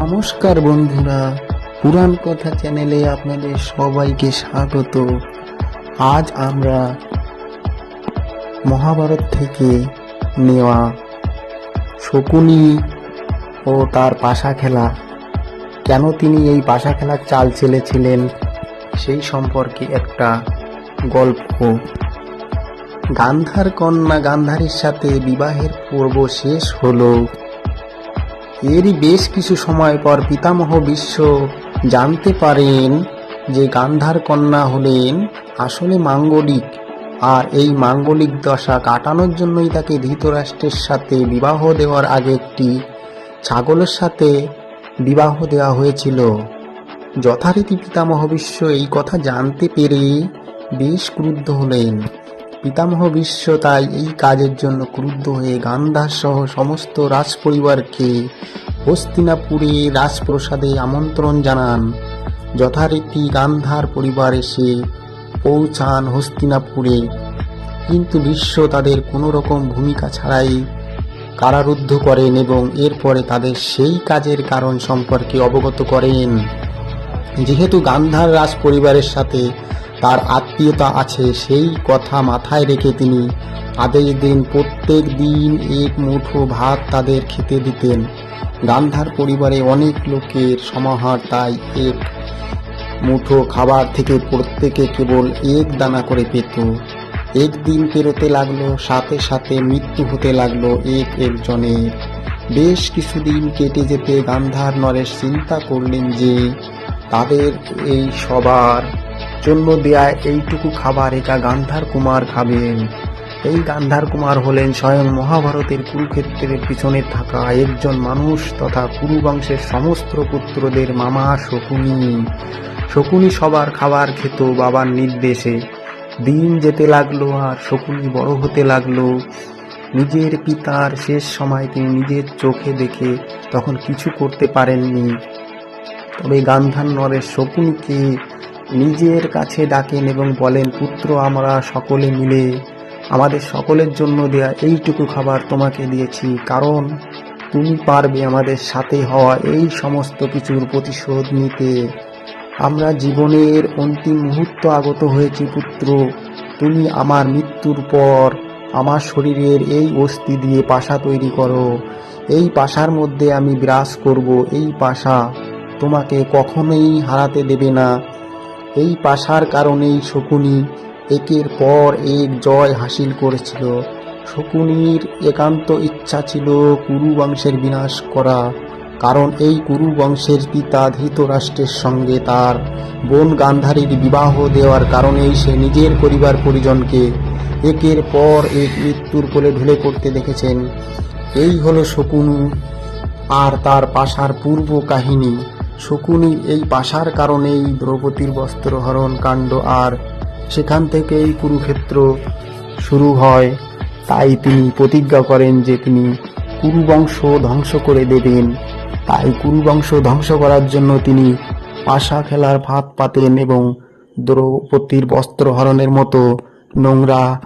নমস্কার বন্ধুরা, পুরাণ কথা চ্যানেলে আপনাদের সবাইকে স্বাগত। আজ আমরা মহাভারত থেকে নেওয়া শকুনি ও তার পাশা খেলা। কেন তিনি এই পাশা খেলার চাল চেলেছিলেন সেই সম্পর্কে একটা গল্প। গান্ধার কন্যা গান্ধারীর সাথে বিবাহের পর্ব শেষ হলো। এরই বেশ কিছু সময় পর পিতামহ বিশ্ব জানতে পারেন যে গান্ধার কন্যা হলেন আসলে মাঙ্গলিক আর এই মাঙ্গলিক দশা কাটানোর জন্যই তাকে ধৃতরাষ্ট্রের সাথে বিবাহ দেওয়ার আগে একটি ছাগলের সাথে বিবাহ দেওয়া হয়েছিল। যথারীতি পিতামহ বিশ্ব এই কথা জানতে পেরে বেশ ক্রুদ্ধ হলেন। পিতামহ বিশ্ব তাই এই কাজের জন্য ক্রুদ্ধ হয়ে গান্ধার সহ সমস্ত রাজপরিবারকে হস্তিনাপুরে রাজপ্রসাদে আমন্ত্রণ জানান। যথারীতি গান্ধার পরিবার এসে পৌঁছান হস্তিনাপুরে। কিন্তু বিশ্ব তাদের কোনো রকম ভূমিকা ছাড়াই কারারুদ্ধ করেন এবং এরপরে তাদের সেই কাজের কারণ সম্পর্কে অবগত করেন। যেহেতু গান্ধার রাজ পরিবারের সাথে তার আত্মীয়তা আছে, সেই কথা মাথায় রেখে তিনি আদেশ দিন, প্রত্যেক দিন এক মুঠো ভাত তাদের খেতে দিতেন। গান্ধার পরিবারে অনেক লোকের সমাহার, তাই এক মুঠো খাবার থেকে প্রত্যেকে কেবল এক দানা করে পেত। একদিন পেরোতে লাগল, সাথে সাথে মৃত্যু হতে লাগল এক একজনের। বেশ কিছুদিন কেটে যেতে গান্ধার নরেশ চিন্তা করলেন যে, তাদের এই সবার জন্য দেয়া এইটুকু খাবার একা গান্ধার কুমার খাবেন। এই গান্ধার কুমার হলেন স্বয়ং মহাভারতের কুরুক্ষেত্রের পিছনে থাকা একজন মানুষ তথা কুরু বংশের সমস্ত পুত্রদের মামা শকুনি। শকুনি সবার খাবার খেত বাবার নির্দেশে। দিন যেতে লাগল আর শকুনি বড় হতে লাগল। নিজের পিতার শেষ সময় তিনি নিজের চোখে দেখে তখন কিছু করতে পারেননি। তবে গান্ধার নরেশ শকুনিকে নিজের কাছে ডাকেন এবং বলেন, পুত্র, আমরা সকলে মিলে আমাদের সকলের জন্য দেয়া এইটুকু খাবার তোমাকে দিয়েছি। কারণ তুমি পারবে আমাদের সাথে হওয়া এই সমস্ত কিছুর প্রতিশোধ নিতে। আমরা জীবনের অন্তিম মুহূর্ত আগত হয়েছি, পুত্র। তুমি আমার মৃত্যুর পর আমার শরীরের এই অস্থি দিয়ে পাশা তৈরি করো। এই পাশার মধ্যে আমি বিরাজ করব। এই পাশা তোমাকে কখনোই হারাতে দেবে না। এই পাশার কারণেই শকুনি একের পর এক জয় হাসিল করেছিল। শকুনির একান্ত ইচ্ছা ছিল কুরু বংশের বিনাশ করা, কারণ এই কুরু বংশের পিতা ধৃতরাষ্ট্রের সঙ্গে তার বোন গান্ধারীর বিবাহ দেওয়ার কারণেই সে নিজের পরিবার পরিজনকে একের পর এক মৃত্যুর কোলে ঢুলে পড়তে দেখেছেন। এই হলো শকুনি আর তার পাশার পূর্ব কাহিনী। শকুনির এই পাশার কারণেই দ্রৌপদীর বস্ত্রহরণ কাণ্ড আর সেখান থেকেই কুরুক্ষেত্র শুরু হয়। তাই তিনি প্রতিজ্ঞা করেন যে তিনি কুরুবংশ ধ্বংস করে দেবেন। তাই কুরুবংশ ধ্বংস করার জন্য তিনি পাশা খেলার ভাত পাতেন এবং দ্রৌপদীর বস্ত্রহরণের মতো নোংরা